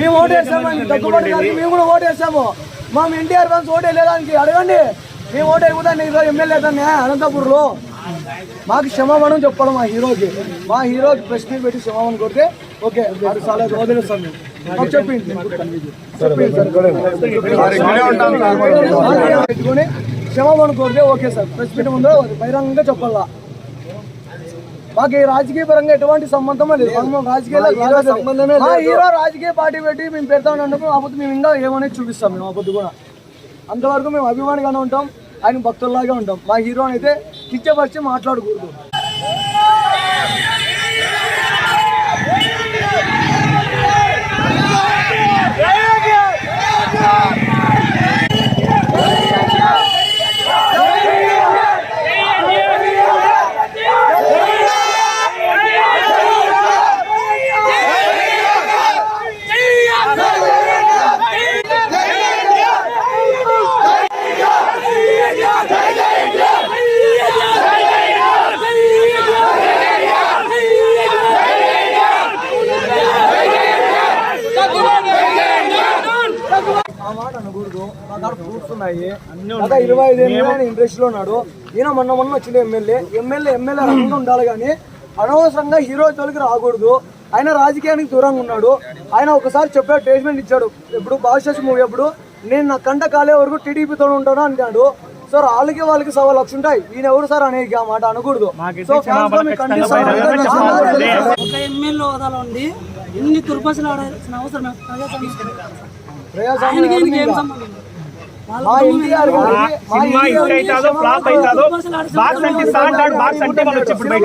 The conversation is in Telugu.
మేము ఓటేసామండి దగ్గుబాటు గారికి మేము కూడా ఓటేసాము. మా ఎన్టీఆర్ ఫ్యాన్స్ ఓటే లేదానికి అడగండి. మేము ఓటు అయిపోతాను ఈరోజు ఎమ్మెల్యే దాన్ని అనంతపూర్లో. మాకు క్షమాపణ చెప్పడం మా హీరోకి. మా హీరోకి మీట్ పెట్టి క్షమాపణ కొడితే ఓకే అది చాలా వదిలేస్తాం మేము మాకు చెప్పింది. చెప్పింది సార్. పెట్టుకొని క్షమాపణ కోరితే ఓకే సార్. ప్రెస్ మీట్ ముందు బహిరంగంగా చెప్పాలా. మాకు ఈ రాజకీయ పరంగా ఎటువంటి సంబంధం లేదు. మనం రాజకీయాల్లో సంబంధమే హీరో రాజకీయ పార్టీ పెట్టి మేము పెడతాం అన్నప్పుడు అప్పుడు మేము ఇంకా ఏమనేది చూపిస్తాం మేము అప్పుడు కూడా. అంతవరకు మేము అభిమానిగానే ఉంటాం. ఆయన భక్తుల్లాగా ఉంటాం. మా హీరో అయితే కిచ్చపరిచి మాట్లాడకూడదు. మాట అనకూడదు మా కాడ ప్రూఫ్స్ ఉన్నాయి. గత ఇరవై ఐదు ఏళ్ళు ఇంట్రెస్ట్లో ఉన్నాడు. ఈయన మొన్న మొన్న వచ్చింది ఎమ్మెల్యే. ఎమ్మెల్యే ఎమ్మెల్యే రంగంలో ఉండాలి కానీ అనవసరంగా హీరో జోలికి రాకూడదు. ఆయన రాజకీయానికి దూరంగా ఉన్నాడు. ఆయన ఒకసారి చెప్పాడు స్టేట్మెంట్ ఇచ్చాడు. ఎప్పుడు బాషస్ మూవీ అప్పుడు నేను నా కంట కాలే వరకు టీడీపీతో ఉంటాను అన్నాడు. సార్ వాళ్ళకి వాళ్ళకి సవా లక్ష ఉంటాయి. ఈయన ఎవరు సార్ అనేది ఆ మాట అనకూడదు. సో. ఒక ఎమ్మెల్యే హోదాలో ఉండి ఇన్ని తుర్పసలు ఆడాల్సిన అవసరం సినిమా హిట్ అవుతుందో ఫ్లాప్ అవుతుందో బాక్స్ అంటే సాంటాడు బాక్స్ అంటే వాళ్ళు వచ్చి ఇప్పుడు బయట.